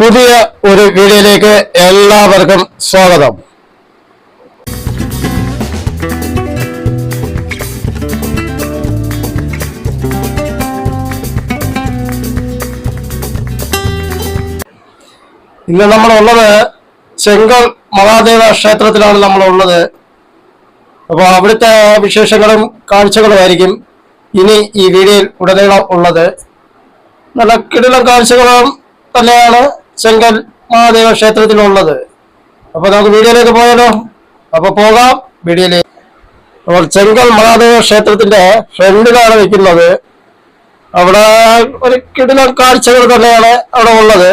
പുതിയ ഒരു വീഡിയോയിലേക്ക് എല്ലാവർക്കും സ്വാഗതം. ഇന്ന് നമ്മളുള്ളത് ചെങ്കൽ മഹാദേവ ക്ഷേത്രത്തിലാണ് നമ്മളുള്ളത്. അപ്പോൾ അവിടുത്തെ വിശേഷങ്ങളും കാഴ്ചകളുമായിരിക്കും ഇനി ഈ വീഡിയോയിൽ ഉടനീളം ഉള്ളത്. നല്ല കിടിലം കാഴ്ചകളും തന്നെയാണ് ശങ്കൻ മഹാദേവ ക്ഷേത്രത്തിലുള്ളത്. അപ്പൊ നമുക്ക് വീഡിയോയിലേക്ക് പോയാലോ? അപ്പൊ പോകാം വീഡിയോയിലേക്ക് അപ്പോൾ ചെങ്കൽ മഹാദേവ ക്ഷേത്രത്തിന്റെ ഫ്രണ്ടിലാണ് നിൽക്കുന്നത്. അവിടെ ഒരു കിടിലം കാഴ്ചകൾ തന്നെയാണ് അവിടെ ഉള്ളത്.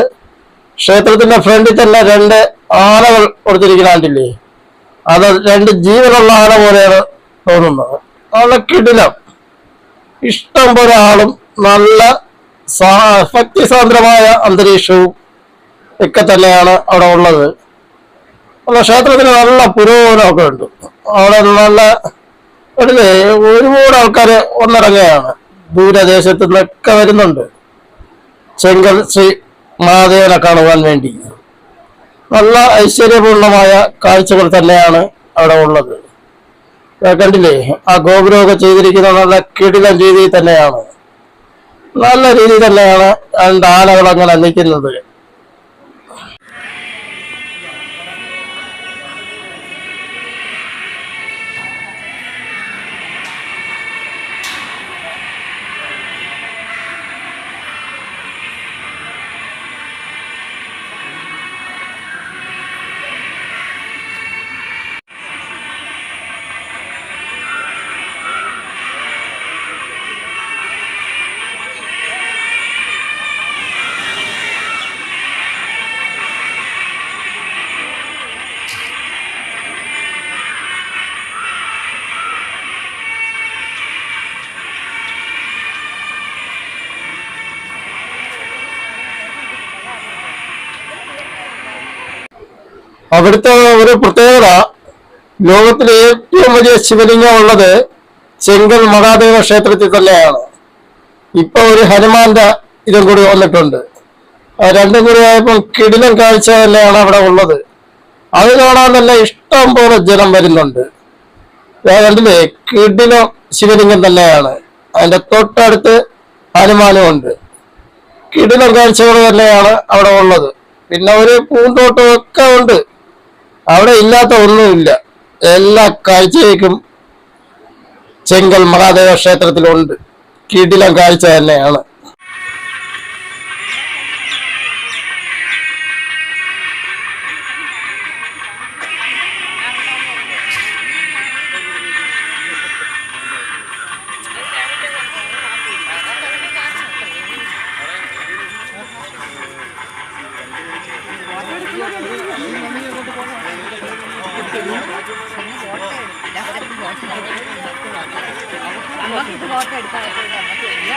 ക്ഷേത്രത്തിന്റെ ഫ്രണ്ടിൽ തന്നെ രണ്ട് ആനകൾ കൊടുത്തിരിക്കുന്നില്ലേ അത് രണ്ട് ജീവനുള്ള ആന പോലെയാണ് തോന്നുന്നത്. അവിടെ കിടിലം. ഇഷ്ടം പോലെ ആളും നല്ല ഭക്തിസാന്ദ്രമായ അന്തരീക്ഷവും ഒക്കെ തന്നെയാണ് അവിടെ ഉള്ളത്. അല്ല ക്ഷേത്രത്തിന് നല്ല പുരോഗമനമൊക്കെ ഉണ്ട്. അവിടെ നല്ല ഒരു ഒരുപാട് ആൾക്കാർ ഒന്നിറങ്ങുകയാണ്. ദൂരദേശത്തു നിന്നൊക്കെ വരുന്നുണ്ട്. ചെങ്കൽ ശ്രീ മഹാദേവനെ കാണുവാൻ വേണ്ടി. നല്ല ഐശ്വര്യപൂർണമായ കാഴ്ചകൾ തന്നെയാണ് അവിടെ ഉള്ളത്. കണ്ടില്ലേ? ആ ഗോപുരമൊക്കെ ചെയ്തിരിക്കുന്ന നല്ല കിടിലം രീതിയിൽ തന്നെയാണ്. നല്ല രീതിയിൽ തന്നെയാണ് ആനകളങ്ങനെ നിൽക്കുന്നത് അവിടുത്തെ ഒരു പ്രത്യേകത ലോകത്തിലെ ഏറ്റവും വലിയ ശിവലിംഗം ഉള്ളത് ചെങ്കൽ മഹാദേവ ക്ഷേത്രത്തിൽ തന്നെയാണ്. ഇപ്പൊ ഒരു ഹനുമാന്റെ ഇതും കൂടി വന്നിട്ടുണ്ട്. രണ്ടും കൂടി ആയപ്പോൾ കിടിലം കാഴ്ച തന്നെയാണ് അവിടെ ഉള്ളത്. അത് കാണാൻ തന്നെ ഇഷ്ടം പോലെ ജനം വരുന്നുണ്ട്. കണ്ടില്ലേ കിടിലം ശിവലിംഗം തന്നെയാണ്. അതിന്റെ തൊട്ടടുത്ത് ഹനുമാനും ഉണ്ട്. കിടിലം കാഴ്ചകൾ തന്നെയാണ് അവിടെ ഉള്ളത്. പിന്നെ ഒരു പൂന്തോട്ടമൊക്കെ ഉണ്ട്. അവിടെ ഇല്ലാത്ത ഒന്നുമില്ല എല്ലാ കാഴ്ചയ്ക്കും ചെങ്കൽ മഹാദേവ ക്ഷേത്രത്തിലുണ്ട്. കിടിലം കാഴ്ച തന്നെയാണ്. നമുക്കിത് ഫോട്ടോ എടുത്താൽ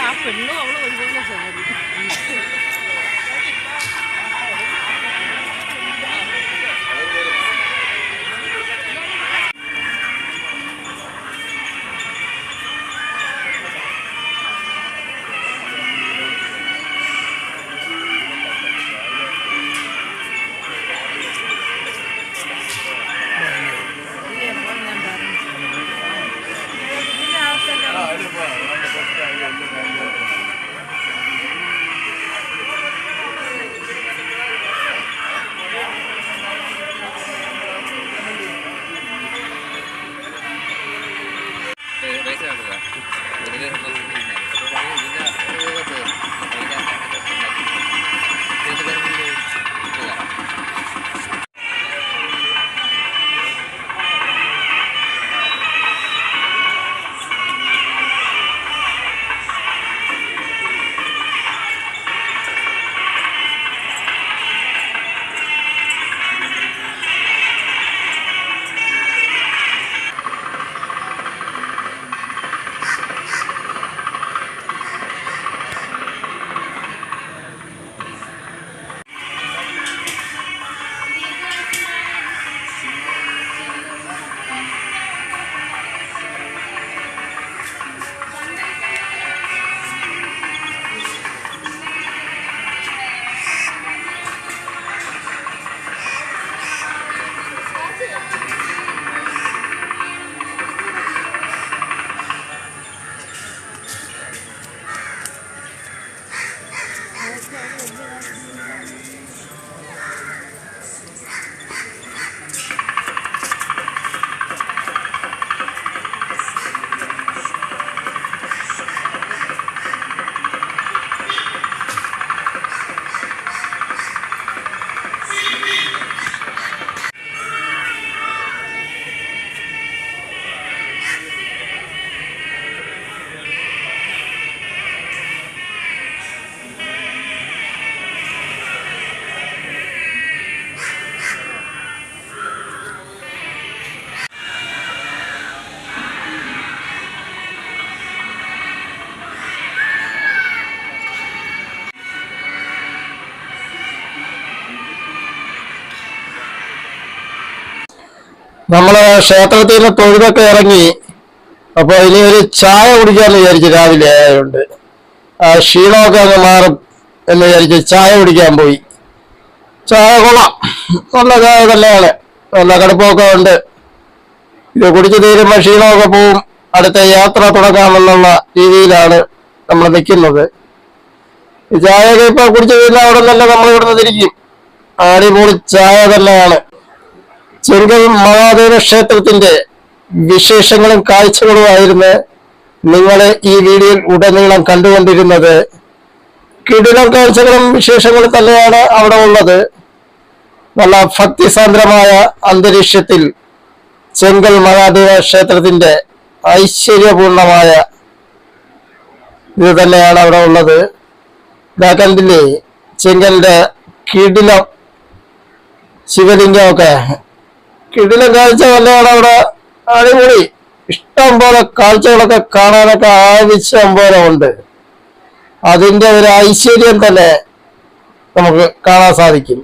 ആ പെണ്ണും അവളും ഒരുപോലെ ചെയ്തു നമ്മൾ ക്ഷേത്രത്തിൽ നിന്ന് തൊഴുതൊക്കെ ഇറങ്ങി അപ്പൊ ഇനി ഒരു ചായ കുടിക്കാന്ന് വിചാരിച്ചു രാവിലെ ആയതുകൊണ്ട് ആ ക്ഷീണമൊക്കെ അങ്ങ് മാറും എന്ന് വിചാരിച്ച് ചായ കുടിക്കാൻ പോയി. ചായ കൊള്ളാം. നല്ല ചായ തന്നെയാണ്. നല്ല കടുപ്പമൊക്കെ ഉണ്ട്. ഇത് കുടിച്ചു തീരുമ്പോൾ ക്ഷീണമൊക്കെ പോവും. അടുത്ത യാത്ര തുടങ്ങാമെന്നുള്ള രീതിയിലാണ് നമ്മൾ നിൽക്കുന്നത്. ചായ ഇപ്പൊ കുടിച്ചു കഴിഞ്ഞാൽ അവിടെ തന്നെ നമ്മൾ ഇവിടുന്ന് തിരിക്കും. അടിപൊളി ചായ തന്നെയാണ്. ചെങ്കൽ മഹാദേവ ക്ഷേത്രത്തിന്റെ വിശേഷങ്ങളും കാഴ്ചകളുമായിരുന്നു നിങ്ങളെ ഈ വീഡിയോയിൽ ഉടനീളം കണ്ടുകൊണ്ടിരുന്നത്. കിടിലം കാഴ്ചകളും വിശേഷങ്ങളും തന്നെയാണ് അവിടെ ഉള്ളത്. നല്ല ഭക്തിസാന്ദ്രമായ അന്തരീക്ഷത്തിൽ ചെങ്കൽ മഹാദേവ ക്ഷേത്രത്തിന്റെ ഐശ്വര്യപൂർണമായ ഇത് തന്നെയാണ് അവിടെ ഉള്ളത്. കണ്ടില്ലേ? ചെങ്കലിന്റെ കിടിലം ശിവലിംഗമൊക്കെ. കിടിലം കാഴ്ച തന്നെയാണ് അവിടെ. അടിപൊളി. ഇഷ്ടം പോലെ കാഴ്ചകളൊക്കെ കാണാനൊക്കെ ആവശ്യം പോലെ ഉണ്ട് അതിന്റെ ഒരു ഐശ്വര്യം തന്നെ നമുക്ക് കാണാൻ സാധിക്കും.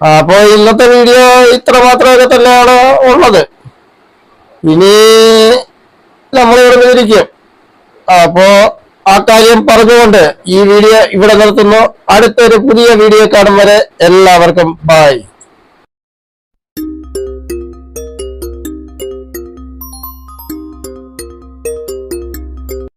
അപ്പോൾ ഇന്നത്തെ വീഡിയോ ഇത്ര മാത്രമൊക്കെ തന്നെയാണ് ഉള്ളത്. ഇനി നമ്മൾ ഇവിടെ ഇരിക്കും അപ്പോ ആ കാര്യം പറഞ്ഞുകൊണ്ട് ഈ വീഡിയോ ഇവിടെ നിർത്തുന്നു. അടുത്തൊരു പുതിയ വീഡിയോ കാണും വരെ എല്ലാവർക്കും ബൈ.